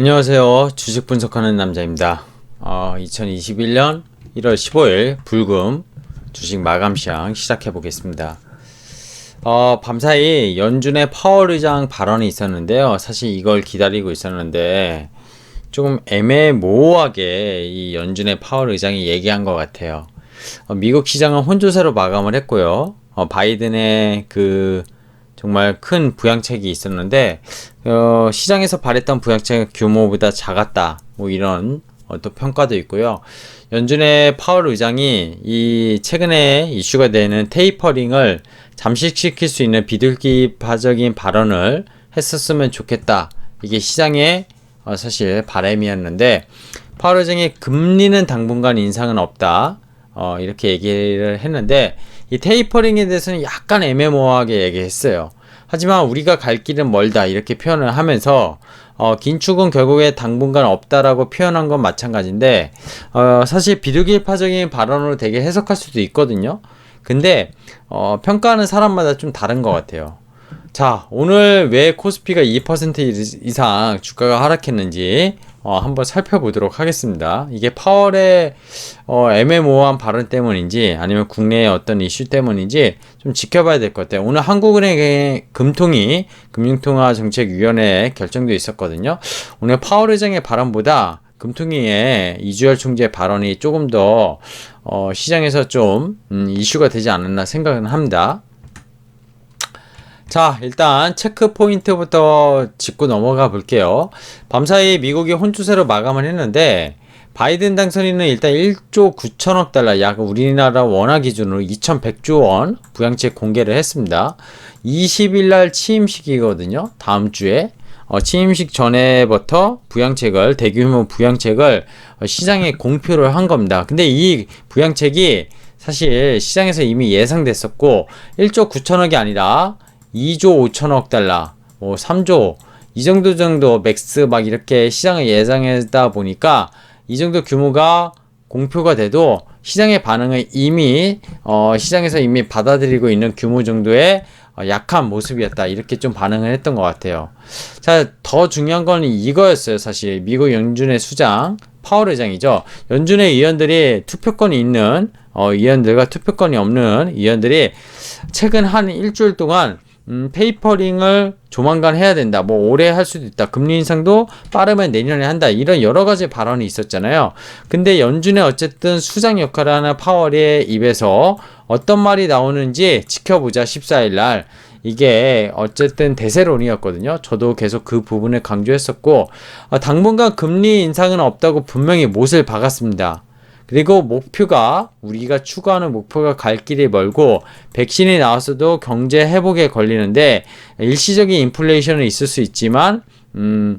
안녕하세요. 주식 분석하는 남자입니다. 어, 2021년 1월 15일 불금 주식 마감 시장 시작해 보겠습니다. 어, 밤사이 연준의 파월 의장 발언이 있었는데요. 사실 이걸 기다리고 있었는데 조금 애매모호하게 이 연준의 파월 의장이 얘기한 것 같아요. 어, 미국 시장은 혼조세로 마감을 했고요. 어, 바이든의 그 정말 큰 부양책이 있었는데 어, 시장에서 발했던 부양책 규모보다 작았다. 뭐 이런 어, 또 평가도 있고요. 연준의 파월 의장이 이 최근에 이슈가 되는 테이퍼링을 잠식시킬 수 있는 비둘기파적인 발언을 했었으면 좋겠다. 이게 시장의 어, 사실 바람이었는데 파월 의장이 금리는 당분간 인상은 없다. 어, 이렇게 얘기를 했는데 이 테이퍼링에 대해서는 약간 애매모호하게 얘기했어요. 하지만 우리가 갈 길은 멀다 이렇게 표현을 하면서 어, 긴축은 결국에 당분간 없다라고 표현한 건 마찬가지인데 어, 사실 비둘기파적인 발언으로 되게 해석할 수도 있거든요. 근데 어, 평가하는 사람마다 좀 다른 것 같아요. 자, 오늘 왜 코스피가 2% 이상 주가가 하락했는지 어, 한번 살펴보도록 하겠습니다. 이게 파월의 어, 애매모호한 발언 때문인지 아니면 국내의 어떤 이슈 때문인지 좀 지켜봐야 될 것 같아요. 오늘 한국은행의 금통위 금융통화정책위원회 결정도 있었거든요. 오늘 파월 의장의 발언보다 금통위의 이주열 총재 발언이 조금 더 어, 시장에서 좀 음, 이슈가 되지 않았나 생각은 합니다. 자, 일단 체크 포인트부터 짚고 넘어가 볼게요. 밤사이 미국이 혼주세로 마감을 했는데 바이든 당선인은 일단 1조 9천억 달러, 약 우리나라 원화 기준으로 2,100조 원 부양책 공개를 했습니다. 20일 날 취임식이거든요. 다음 주에. 어, 취임식 전에부터 부양책을, 대규모 부양책을 시장에 공표를 한 겁니다. 근데 이 부양책이 사실 시장에서 이미 예상됐었고, 1조 9천억이 아니라 2조 5천억 달러, 뭐 3조 이 정도 정도 맥스 막 이렇게 시장을 예상하다 보니까 이 정도 규모가 공표가 돼도 시장의 반응을 이미 어 시장에서 이미 받아들이고 있는 규모 정도의 어 약한 모습이었다 이렇게 좀 반응을 했던 것 같아요. 자 더 중요한 건 이거였어요 사실 미국 연준의 수장 파월 의장이죠. 연준의 의원들이 투표권이 있는 어 의원들과 투표권이 없는 의원들이 최근 한 일주일 동안 음, 페이퍼링을 조만간 해야 된다. 뭐 올해 할 수도 있다. 금리 인상도 빠르면 내년에 한다. 이런 여러 가지 발언이 있었잖아요. 근데 연준의 어쨌든 수장 역할을 하는 파월의 입에서 어떤 말이 나오는지 지켜보자. 14일 날. 이게 어쨌든 대세론이었거든요. 저도 계속 그 부분을 강조했었고, 어, 당분간 금리 인상은 없다고 분명히 못을 박았습니다. 그리고 목표가 우리가 추구하는 목표가 갈 길이 멀고 백신이 나왔어도 경제 회복에 걸리는데 일시적인 인플레이션은 있을 수 있지만 음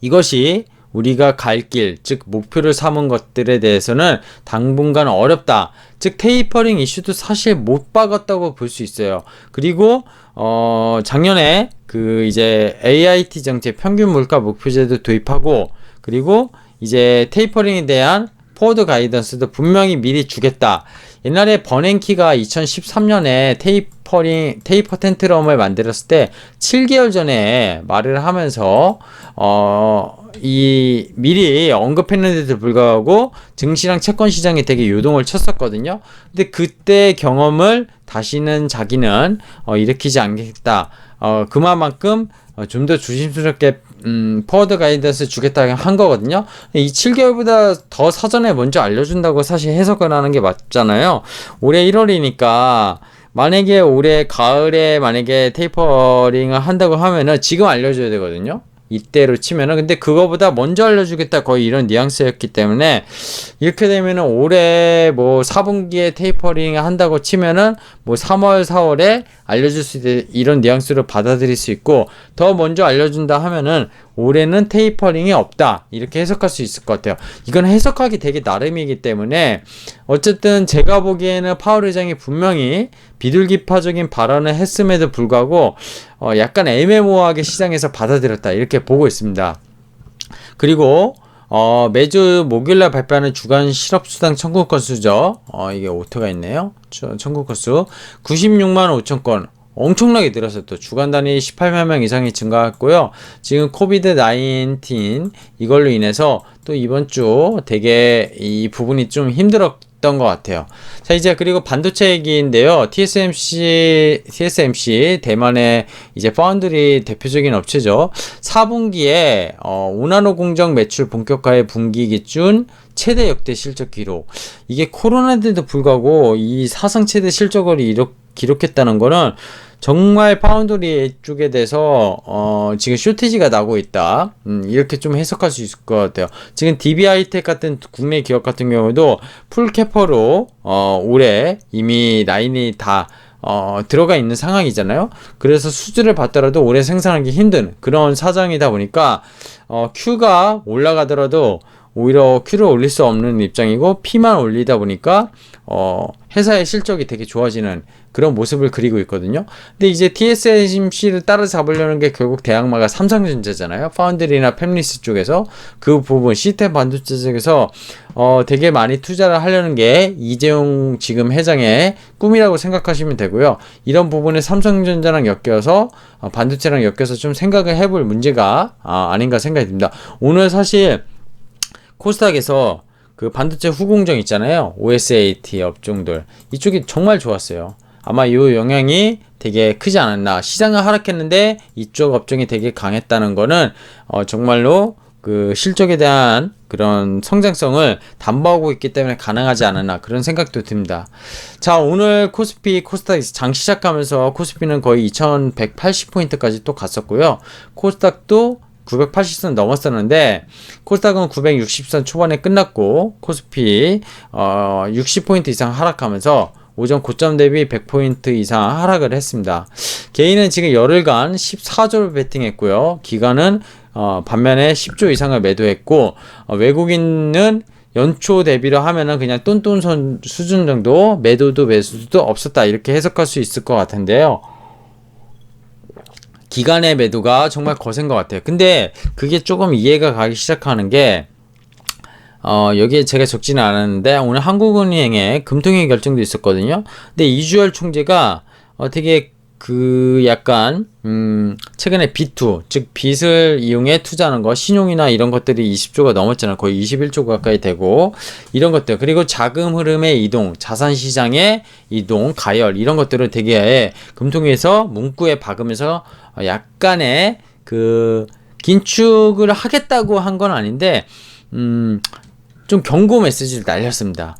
이것이 우리가 갈 길, 즉 목표를 삼은 것들에 대해서는 당분간 어렵다. 즉 테이퍼링 이슈도 사실 못 박았다고 볼 수 있어요. 그리고 어 작년에 그 이제 AIT 정책 평균 물가 목표제도 도입하고 그리고 이제 테이퍼링에 대한 포워드 가이던스도 분명히 미리 주겠다. 옛날에 버냉키가 2013년에 테이퍼링, 테이퍼 텐트럼을 만들었을 때 7개월 전에 말을 하면서, 어, 이 미리 언급했는데도 불구하고 증시랑 채권 시장이 되게 요동을 쳤었거든요. 근데 그때 경험을 다시는 자기는 어, 일으키지 않겠다. 어, 그만큼 어, 좀더 조심스럽게 음, 포워드 가이던스 주겠다 한 거거든요. 이 7개월보다 더 사전에 먼저 알려준다고 사실 해석을 하는 게 맞잖아요. 올해 1월이니까 만약에 올해 가을에 만약에 테이퍼링을 한다고 하면은 지금 알려줘야 되거든요. 이때로 치면은 근데 그거보다 먼저 알려주겠다 거의 이런 뉘앙스였기 때문에 이렇게 되면은 올해 뭐 4분기에 테이퍼링 한다고 치면은 뭐 3월 4월에 알려줄 수 있는 이런 뉘앙스로 받아들일 수 있고 더 먼저 알려준다 하면은 올해는 테이퍼링이 없다 이렇게 해석할 수 있을 것 같아요. 이건 해석하기 되게 나름이기 때문에 어쨌든 제가 보기에는 파월 의장이 분명히 비둘기파적인 발언을 했음에도 불구하고 어 약간 애매모호하게 시장에서 받아들였다 이렇게 보고 있습니다. 그리고 어, 매주 목요일날 발표하는 주간 실업수당 청구 건수죠. 어, 이게 오토가 있네요. 청구 건수. 96만 5천 건. 엄청나게 늘었어요. 또 주간 단위 18만 명 이상이 증가했고요. 지금 코비드 19 이걸로 인해서 또 이번 주 되게 이 부분이 좀 힘들었던 것 같아요. 자 이제 그리고 반도체 얘기인데요. TSMC TSMC 대만의 이제 파운드리 대표적인 업체죠. 4분기에 어, 5나노 공정 매출 본격화의 분기 기준 최대 역대 실적 기록. 이게 코로나인데도 불구하고 이 사상 최대 실적을 이렇게 기록했다는 거는 정말 파운드리 쪽에 대해서 어 지금 쇼티지가 나고 있다. 음 이렇게 좀 해석할 수 있을 것 같아요. 지금 DB하이텍 같은 국내 기업 같은 경우도 풀캐퍼로 어 올해 이미 라인이 다 어, 들어가 있는 상황이잖아요. 그래서 수주를 받더라도 오래 생산하기 힘든 그런 사정이다 보니까 어, Q가 올라가더라도 오히려 Q를 올릴 수 없는 입장이고 P만 올리다 보니까 어, 회사의 실적이 되게 좋아지는 그런 모습을 그리고 있거든요. 근데 이제 TSMC를 따라잡으려는 게 결국 대항마가 삼성전자잖아요. 파운드리나 팹리스 쪽에서 그 부분 시스템 반도체 쪽에서 어, 되게 많이 투자를 하려는 게 이재용 지금 회장의 꿈이라고 생각하시면 되고요. 이런 부분에 삼성전자랑 엮여서 어, 반도체랑 엮여서 좀 생각을 해볼 문제가 아, 아닌가 생각이 듭니다. 오늘 사실 코스닥에서 그 반도체 후공정 있잖아요. OSAT 업종들. 이쪽이 정말 좋았어요. 아마 이 영향이 되게 크지 않았나. 시장은 하락했는데 이쪽 업종이 되게 강했다는 거는 어, 정말로 그 실적에 대한 그런 성장성을 담보하고 있기 때문에 가능하지 않았나 그런 생각도 듭니다. 자, 오늘 코스피 코스닥 장 시작하면서 코스피는 거의 2180포인트까지 또 갔었고요. 코스닥도 980선 넘었었는데 코스닥은 960선 초반에 끝났고 코스피 어 60포인트 이상 하락하면서 오전 고점 대비 100포인트 이상 하락을 했습니다. 개인은 지금 열흘간 14조를 베팅했고요. 기간은 어, 반면에 10조 이상을 매도했고 어, 외국인은 연초 대비로 하면은 그냥 똔똔선 수준 정도 매도도 매수도 없었다 이렇게 해석할 수 있을 것 같은데요. 기간의 매도가 정말 거센 것 같아요. 근데 그게 조금 이해가 가기 시작하는 게 어, 여기에 제가 적지는 않았는데 오늘 한국은행의 금통위 결정도 있었거든요. 근데 이주열 총재가 어, 되게 그 약간 음 최근에 B2 즉 빚을 이용해 투자하는 거 신용이나 이런 것들이 20조가 넘었잖아요. 거의 21조 가까이 되고 이런 것들 그리고 자금 흐름의 이동, 자산 시장의 이동, 가열 이런 것들을 되게 금통위에서 문구에 박으면서 약간의 그 긴축을 하겠다고 한 건 아닌데 음 좀 경고 메시지를 날렸습니다.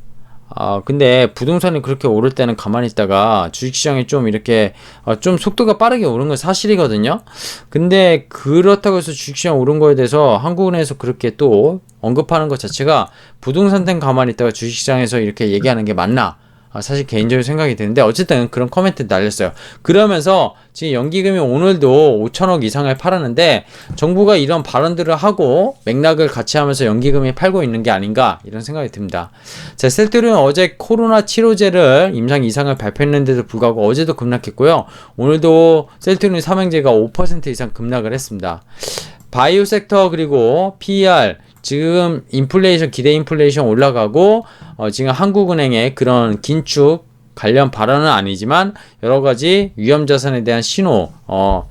아, 근데 부동산이 그렇게 오를 때는 가만히 있다가 주식시장이 좀 이렇게 어, 좀 속도가 빠르게 오른 건 사실이거든요. 근데 그렇다고 해서 주식시장 오른 거에 대해서 한국은행에서 그렇게 또 언급하는 것 자체가 부동산 땐 가만히 있다가 주식시장에서 이렇게 얘기하는 게 맞나? 아, 사실 개인적으로 생각이 드는데 어쨌든 그런 코멘트 날렸어요. 그러면서 지금 연기금이 오늘도 5천억 이상을 팔았는데 정부가 이런 발언들을 하고 맥락을 같이 하면서 연기금이 팔고 있는 게 아닌가 이런 생각이 듭니다. 자, 셀트리온 어제 코로나 치료제를 임상 이상을 발표했는데도 불구하고 어제도 급락했고요. 오늘도 셀트리온 삼행제가 5% 이상 급락을 했습니다. 바이오 섹터 그리고 PER 지금 인플레이션 기대 인플레이션 올라가고 어, 지금 한국은행의 그런 긴축 관련 발언은 아니지만 여러 가지 위험 자산에 대한 신호 어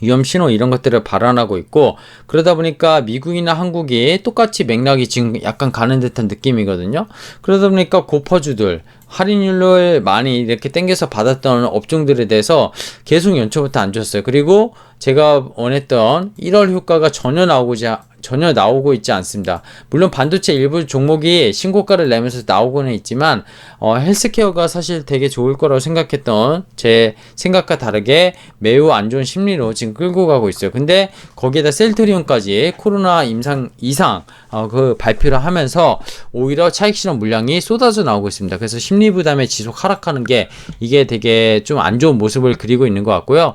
위험 신호 이런 것들을 발언하고 있고 그러다 보니까 미국이나 한국이 똑같이 맥락이 지금 약간 가는 듯한 느낌이거든요. 그러다 보니까 고퍼주들 할인율을 많이 이렇게 땡겨서 받았던 업종들에 대해서 계속 연초부터 안 좋았어요. 그리고 제가 원했던 1월 효과가 전혀 나오고지 전혀 나오고 있지 않습니다. 물론 반도체 일부 종목이 신고가를 내면서 나오고는 있지만 어, 헬스케어가 사실 되게 좋을 거라고 생각했던 제 생각과 다르게 매우 안 좋은 심리로 지금 끌고 가고 있어요. 근데 거기에다 셀트리온까지 코로나 임상 이상 어, 그 발표를 하면서 오히려 차익 실험 물량이 쏟아져 나오고 있습니다. 그래서 심리 부담에 지속 하락하는 게 이게 되게 좀 안 좋은 모습을 그리고 있는 것 같고요.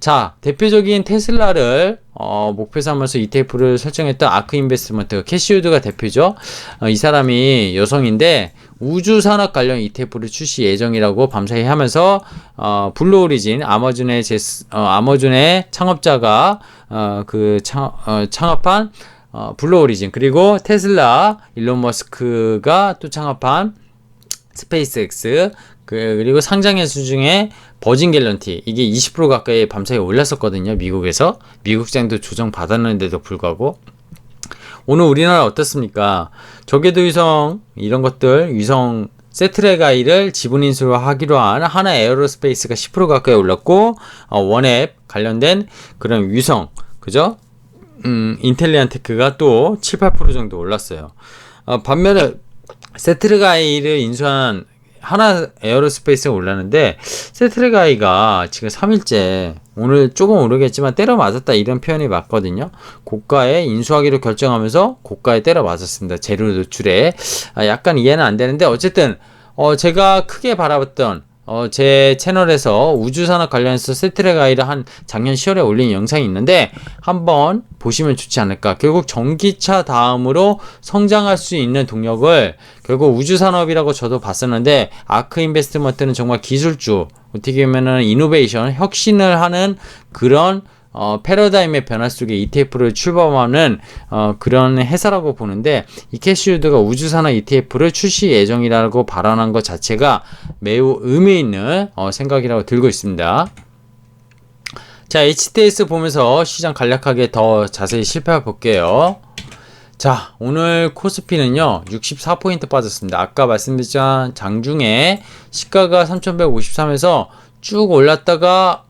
자, 대표적인 테슬라를 어, 목표 삼아서 ETF를 설정했던 아크 인베스트먼트 캐시우드가 대표죠. 어, 이 사람이 여성인데 우주 산업 관련 ETF를 출시 예정이라고 밤사이 하면서 어, 블루 오리진 아마존의 제, 어, 아마존의 창업자가 어, 그 창, 어, 창업한 어, 블루 오리진 그리고 테슬라 일론 머스크가 또 창업한 스페이스X 그, 그리고 상장회수 중에 버진 갤런티 이게 20% 가까이 밤사이 올랐었거든요. 미국에서 미국 장도 조정 받았는데도 불구하고 오늘 우리나라 어떻습니까? 저궤도 위성 이런 것들 위성 세트레가이를 지분 인수하기로 한 하나 에어로스페이스가 10% 가까이 올랐고 어, 원앱 관련된 그런 위성 그죠? 음, 인텔리안테크가 또 7, 8% 정도 올랐어요. 어, 반면에 세트레가이를 인수한 하나 에어로스페이스가 올랐는데 세트레가이가 지금 3일째 오늘 조금 오르겠지만 때려 맞았다 이런 표현이 맞거든요. 고가에 인수하기로 결정하면서 고가에 때려 맞았습니다. 재료 노출에 아, 약간 이해는 안 되는데 어쨌든 어 제가 크게 바라봤던 어, 제 채널에서 우주산업 관련해서 세트랙 아이를 한 작년 10월에 올린 영상이 있는데 한번 보시면 좋지 않을까. 결국 전기차 다음으로 성장할 수 있는 동력을 결국 우주산업이라고 저도 봤었는데 아크 인베스트먼트는 정말 기술주 어떻게 보면은 이노베이션 혁신을 하는 그런 어, 패러다임의 변화 속에 ETF를 출범하는 어, 그런 회사라고 보는데 이 캐시우드가 우주산업 ETF를 출시 예정이라고 발언한 것 자체가 매우 의미 있는 어, 생각이라고 들고 있습니다. 자, HTS 보면서 시장 간략하게 더 자세히 살펴 볼게요. 자, 오늘 코스피는요, 64포인트 빠졌습니다. 아까 말씀드렸던 장중에 시가가 3153에서 쭉 올랐다가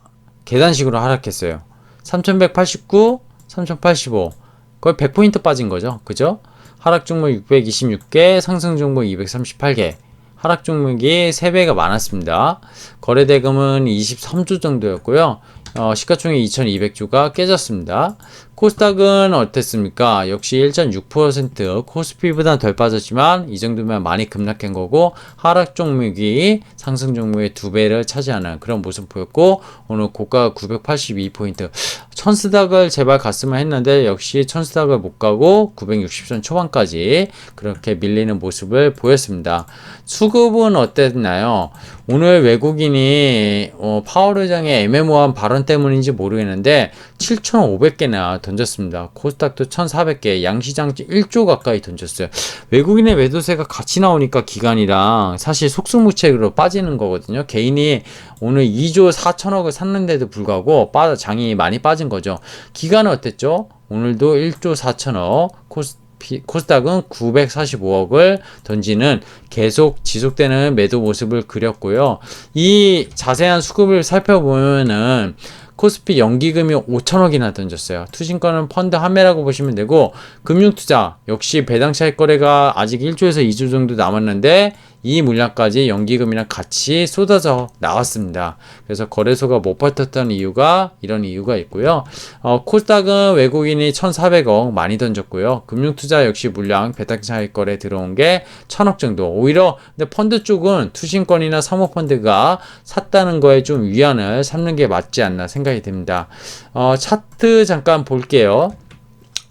계단식으로 하락했어요. 3189, 3085. 거의 100포인트 빠진 거죠. 그죠? 하락 종목 626개, 상승 종목 238개. 하락 종목이 3배가 많았습니다. 거래 대금은 23조 정도였고요. 어, 시가총액 2200주가 깨졌습니다. 코스닥은 어땠습니까? 역시 1.6% 코스피보다 덜 빠졌지만 이 정도면 많이 급락한 거고 하락 종목이 상승 종목의 두 배를 차지하는 그런 모습 보였고 오늘 고가 982포인트 천스닥을 제발 갔으면 했는데 역시 천스닥을 못 가고 960선 초반까지 그렇게 밀리는 모습을 보였습니다. 수급은 어땠나요? 오늘 외국인이 어, 파월 의장의 애매모호한 발언 때문인지 모르겠는데 7,500개나 던졌습니다. 코스닥도 1,400개, 양시장 1조 가까이 던졌어요. 외국인의 매도세가 같이 나오니까 기간이랑 사실 속수무책으로 빠지는 거거든요. 개인이 오늘 2조 4천억을 샀는데도 불구하고 빠 장이 많이 빠진 거죠. 기간은 어땠죠? 오늘도 1조 4천억, 코스 코스닥은 945억을 던지는 계속 지속되는 매도 모습을 그렸고요. 이 자세한 수급을 살펴보면은 코스피 연기금이 5천억이나 던졌어요. 투신권은 펀드 한매라고 보시면 되고 금융투자 역시 배당 차익 거래가 아직 1조에서 2조 정도 남았는데 이 물량까지 연기금이랑 같이 쏟아져 나왔습니다. 그래서 거래소가 못 버텼던 이유가 이런 이유가 있고요. 어, 코스닥은 외국인이 1,400억 많이 던졌고요. 금융투자 역시 물량 배당 차익 거래 들어온 게 1,000억 정도. 오히려 근데 펀드 쪽은 투신권이나 사모펀드가 샀다는 거에 좀 위안을 삼는 게 맞지 않나 생각이 듭니다. 어, 차트 잠깐 볼게요.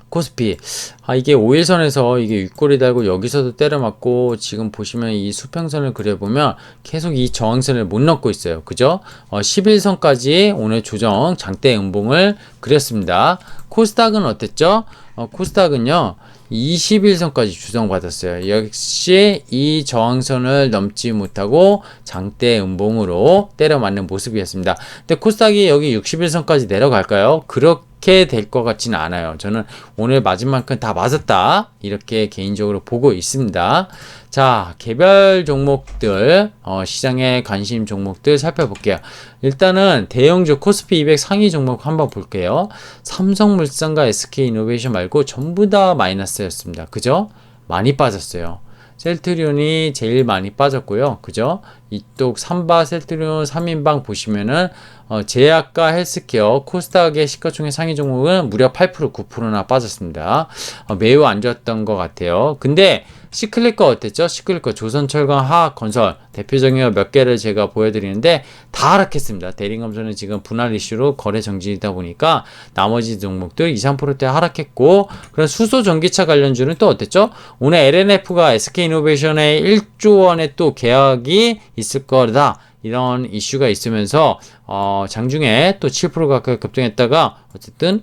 코스피 아 이게 5일선에서 이게 윗골이 달고 여기서도 때려맞고 지금 보시면 이 수평선을 그려보면 계속 이 저항선을 못 넘고 있어요 그죠 어, 11선까지 오늘 조정 장대 음봉을 그렸습니다 코스닥은 어땠죠 어, 코스닥은요 21선까지 주정받았어요. 역시 이 저항선을 넘지 못하고 장대 음봉으로 때려 맞는 모습이었습니다. 근데 코스닥이 여기 61선까지 내려갈까요? 그렇게 그렇게 될 것 같지는 않아요. 저는 오늘 마지막은 다 맞았다. 이렇게 개인적으로 보고 있습니다. 자, 개별 종목들, 어, 시장에 관심 종목들 살펴볼게요. 일단은 대형주 코스피 200 상위 종목 한번 볼게요. 삼성물산과 SK이노베이션 말고 전부 다 마이너스였습니다. 그죠? 많이 빠졌어요. 셀트리온이 제일 많이 빠졌고요. 그죠? 이쪽 삼바 셀트리온 3인방 보시면은 어, 제약과 헬스케어 코스닥의 시가총액 상위 종목은 무려 8% 9%나 빠졌습니다. 어, 매우 안 좋았던 것 같아요. 근데 시클리커 어땠죠? 시클리커 조선철강 화학 건설 대표적인 몇 개를 제가 보여드리는데 다 하락했습니다. 대림감소는 지금 분할 이슈로 거래 정지이다 보니까 나머지 종목들 2, 3%대 하락했고 그런 수소 전기차 관련주는 또 어땠죠? 오늘 LNF가 SK이노베이션의 1조 원의 또 계약이 있을 거다. 이런 이슈가 있으면서 어, 장중에 또 7% 가까이 급등했다가 어쨌든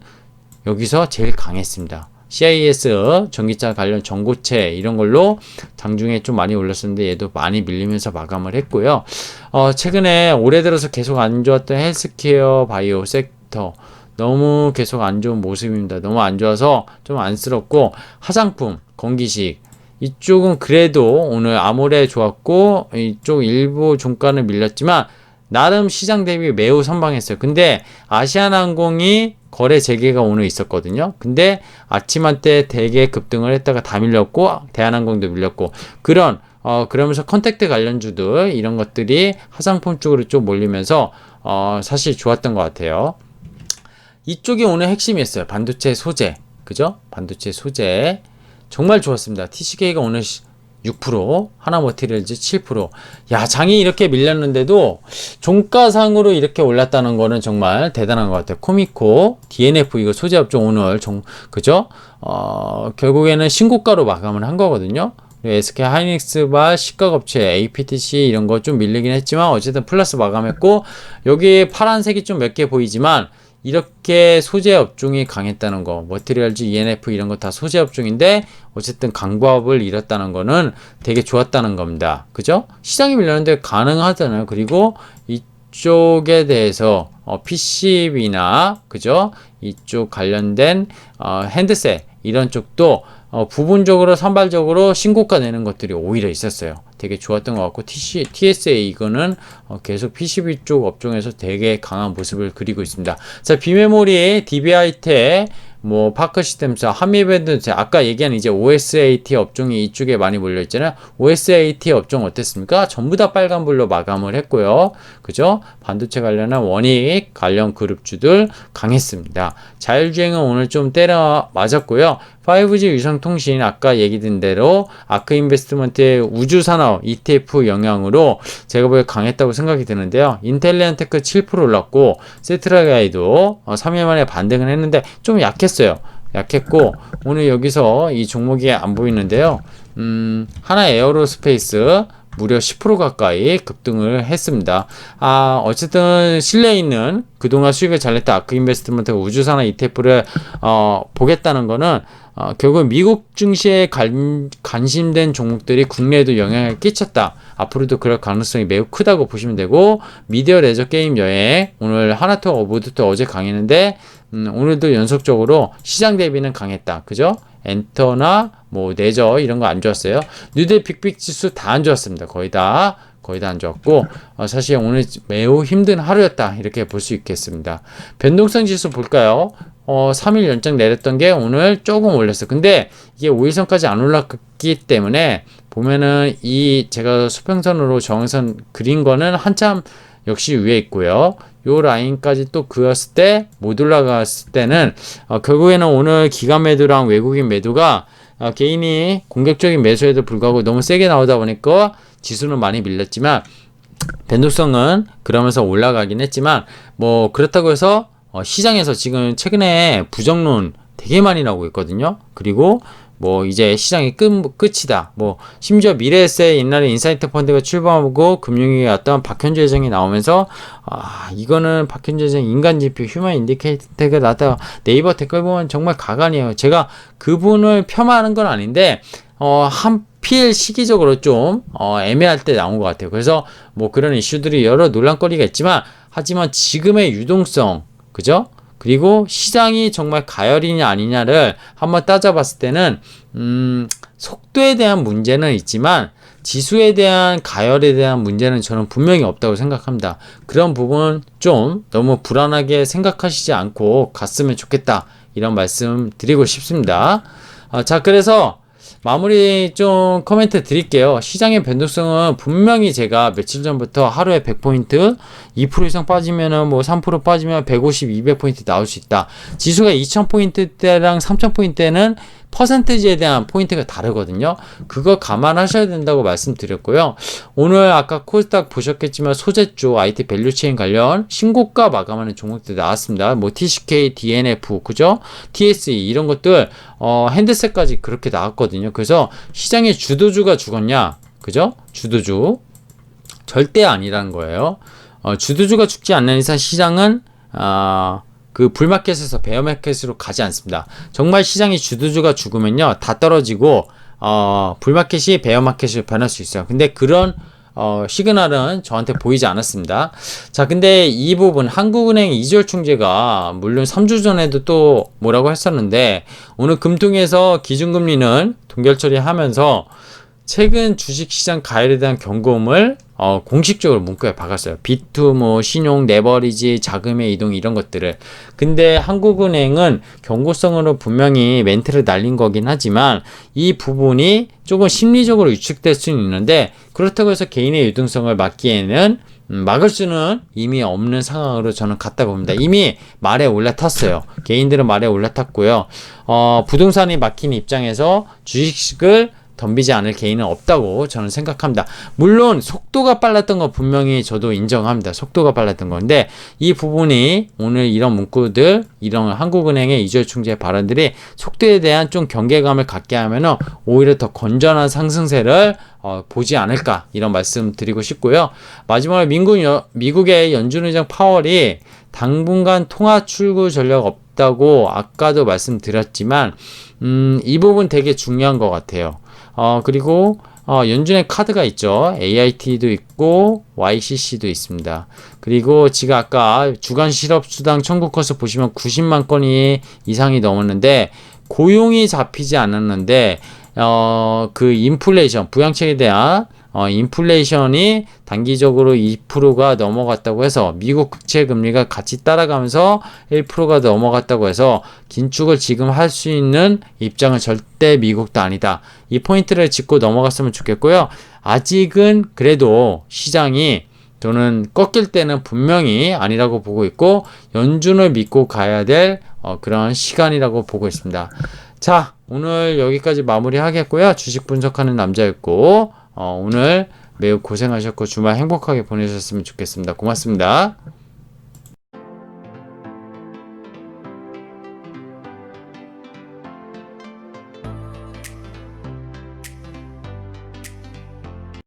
여기서 제일 강했습니다. CIS 전기차 관련 전고체 이런 걸로 장중에 좀 많이 올랐었는데 얘도 많이 밀리면서 마감을 했고요. 어, 최근에 올해 들어서 계속 안 좋았던 헬스케어 바이오 섹터 너무 계속 안 좋은 모습입니다. 너무 안 좋아서 좀 안쓰럽고 화장품, 건기식 이쪽은 그래도 오늘 아모레 좋았고 이쪽 일부 종가는 밀렸지만 나름 시장 대비 매우 선방했어요. 근데 아시아나항공이 거래 재개가 오늘 있었거든요. 근데 아침 한때 대개 급등을 했다가 다 밀렸고 대한항공도 밀렸고 그런 어 그러면서 컨택트 관련주들 이런 것들이 화장품 쪽으로 좀 몰리면서 어 사실 좋았던 것 같아요. 이쪽이 오늘 핵심이었어요. 반도체 소재. 그죠? 반도체 소재. 정말 좋았습니다. TCK가 오늘 6%, 하나머티리얼즈 7%. 야, 장이 이렇게 밀렸는데도 종가상으로 이렇게 올랐다는 거는 정말 대단한 것 같아요. 코미코, DNF 이거 소재 업종 오늘 정, 그죠? 어, 결국에는 신고가로 마감을 한 거거든요. SK 하이닉스바 시가업체 APTC 이런 거 좀 밀리긴 했지만 어쨌든 플러스 마감했고 여기 파란색이 좀 몇 개 보이지만 이렇게 소재 업종이 강했다는 거, 머티리얼즈, ENF 이런 거 다 소재 업종인데 어쨌든 강보합을 잃었다는 거는 되게 좋았다는 겁니다. 그죠? 시장이 밀렸는데 가능하잖아요. 그리고 이쪽에 대해서 어, PCB나 그죠? 이쪽 관련된 어, 핸드셋 이런 쪽도 어, 부분적으로 선발적으로 신고가 내는 것들이 오히려 있었어요. 되게 좋았던 것 같고 TC, TSA 이거는 어, 계속 PCB 쪽 업종에서 되게 강한 모습을 그리고 있습니다. 자 비메모리 DBI테 뭐 파크 시스템사, 한미밴드 아까 얘기한 이제 OSAT 업종이 이쪽에 많이 몰려 있잖아요. OSAT 업종 어땠습니까? 전부 다 빨간불로 마감을 했고요. 그죠? 반도체 관련한 원익 관련 그룹주들 강했습니다. 자율주행은 오늘 좀 때려 맞았고요. 5G 위성통신 아까 얘기 든 대로 아크 인베스트먼트의 우주산업 ETF 영향으로 제가 보기에 강했다고 생각이 드는데요. 인텔리안 테크 7% 올랐고 세트라가이도 3일 어, 만에 반등을 했는데 좀 약했어요. 약했고 오늘 여기서 이 종목이 안 보이는데요. 음, 하나 에어로스페이스 무려 10% 가까이 급등을 했습니다. 아, 어쨌든 실내에 있는 그동안 수익을 잘 냈다 아크 인베스트먼트가 우주산업 ETF를 어, 보겠다는 거는 어, 결국 미국 증시에 관, 관심된 종목들이 국내에도 영향을 끼쳤다. 앞으로도 그럴 가능성이 매우 크다고 보시면 되고 미디어 레저 게임 여행 오늘 하나투 어보드도 어제 강했는데 음, 오늘도 연속적으로 시장 대비는 강했다. 그죠? 엔터나 뭐 내저 이런 거 안 좋았어요. 뉴대 빅빅 지수 다 안 좋았습니다. 거의 다 거의 다 안 좋았고 어, 사실 오늘 매우 힘든 하루였다 이렇게 볼 수 있겠습니다. 변동성 지수 볼까요? 어, 3일 연장 내렸던 게 오늘 조금 올렸어. 근데 이게 5일선까지 안 올랐기 때문에 보면은 이 제가 수평선으로 정선 그린 거는 한참 역시 위에 있고요. 요 라인까지 또 그었을 때 못 올라갔을 때는 어, 결국에는 오늘 기관 매도랑 외국인 매도가 어, 개인이 공격적인 매수에도 불구하고 너무 세게 나오다 보니까 지수는 많이 밀렸지만 변동성은 그러면서 올라가긴 했지만 뭐 그렇다고 해서 어, 시장에서 지금 최근에 부정론 되게 많이 나오고 있거든요. 그리고 뭐 이제 시장이 끝, 끝이다. 뭐 심지어 미래에세 옛날에 인사이트 펀드가 출범하고 금융위기 왔던 박현주 회장이 나오면서 아 이거는 박현주 회장 인간지표 휴먼 인디케이터가 나다 네이버 댓글 보면 정말 가관이에요. 제가 그분을 폄하하는 건 아닌데 어 한필 시기적으로 좀 어, 애매할 때 나온 것 같아요. 그래서 뭐 그런 이슈들이 여러 논란거리가 있지만 하지만 지금의 유동성 그죠? 그리고 시장이 정말 가열이냐 아니냐를 한번 따져봤을 때는 음, 속도에 대한 문제는 있지만 지수에 대한 가열에 대한 문제는 저는 분명히 없다고 생각합니다. 그런 부분 좀 너무 불안하게 생각하시지 않고 갔으면 좋겠다. 이런 말씀 드리고 싶습니다. 어, 자, 그래서 마무리 좀 코멘트 드릴게요. 시장의 변동성은 분명히 제가 며칠 전부터 하루에 100포인트, 2% 이상 빠지면은 뭐 3% 빠지면 150, 200포인트 나올 수 있다. 지수가 2000포인트대랑 3000포인트대는 퍼센테지에 대한 포인트가 다르거든요. 그거 감안하셔야 된다고 말씀드렸고요. 오늘 아까 코스닥 보셨겠지만 소재 쪽 IT 밸류체인 관련 신고가 마감하는 종목들 나왔습니다. 뭐 TCK, DNF, 그죠? TSE 이런 것들 어, 핸드셋까지 그렇게 나왔거든요. 그래서 시장의 주도주가 죽었냐? 그죠? 주도주 절대 아니라는 거예요. 어, 주도주가 죽지 않는 이상 시장은 어, 그 불마켓에서 베어마켓으로 가지 않습니다. 정말 시장이 주도주가 죽으면요 다 떨어지고 어, 불마켓이 베어마켓으로 변할 수 있어요. 근데 그런 어, 시그널은 저한테 보이지 않았습니다. 자, 근데 이 부분 한국은행 이절 충제가 물론 3주 전에도 또 뭐라고 했었는데 오늘 금통에서 기준금리는 동결 처리하면서 최근 주식시장 가열에 대한 경고음을 어, 공식적으로 문구에 박았어요. 비투, 뭐, 신용, 레버리지, 자금의 이동 이런 것들을. 근데 한국은행은 경고성으로 분명히 멘트를 날린 거긴 하지만 이 부분이 조금 심리적으로 유축될 수는 있는데 그렇다고 해서 개인의 유동성을 막기에는 음, 막을 수는 이미 없는 상황으로 저는 갔다 봅니다. 이미 말에 올라탔어요. 개인들은 말에 올라탔고요. 어, 부동산이 막힌 입장에서 주식을 덤비지 않을 개인은 없다고 저는 생각합니다. 물론 속도가 빨랐던 건 분명히 저도 인정합니다. 속도가 빨랐던 건데 이 부분이 오늘 이런 문구들 이런 한국은행의 이절 충제 발언들이 속도에 대한 좀 경계감을 갖게 하면은 오히려 더 건전한 상승세를 어, 보지 않을까 이런 말씀 드리고 싶고요. 마지막으로 미국 여, 미국의 연준 의장 파월이 당분간 통화 출구 전략 없다고 아까도 말씀드렸지만 음, 이 부분 되게 중요한 것 같아요. 어, 그리고 어, 연준의 카드가 있죠. AIT도 있고 YCC도 있습니다. 그리고 제가 아까 주간 실업 수당 청구 건수 보시면 90만 건이 이상이 넘었는데 고용이 잡히지 않았는데 어, 그 인플레이션 부양책에 대한 어, 인플레이션이 단기적으로 2%가 넘어갔다고 해서 미국 국채 금리가 같이 따라가면서 1%가 넘어갔다고 해서 긴축을 지금 할 수 있는 입장은 절대 미국도 아니다. 이 포인트를 짚고 넘어갔으면 좋겠고요. 아직은 그래도 시장이 저는 꺾일 때는 분명히 아니라고 보고 있고 연준을 믿고 가야 될 어, 그런 시간이라고 보고 있습니다. 자, 오늘 여기까지 마무리하겠고요. 주식 분석하는 남자였고 어, 오늘 매우 고생하셨고 주말 행복하게 보내셨으면 좋겠습니다. 고맙습니다.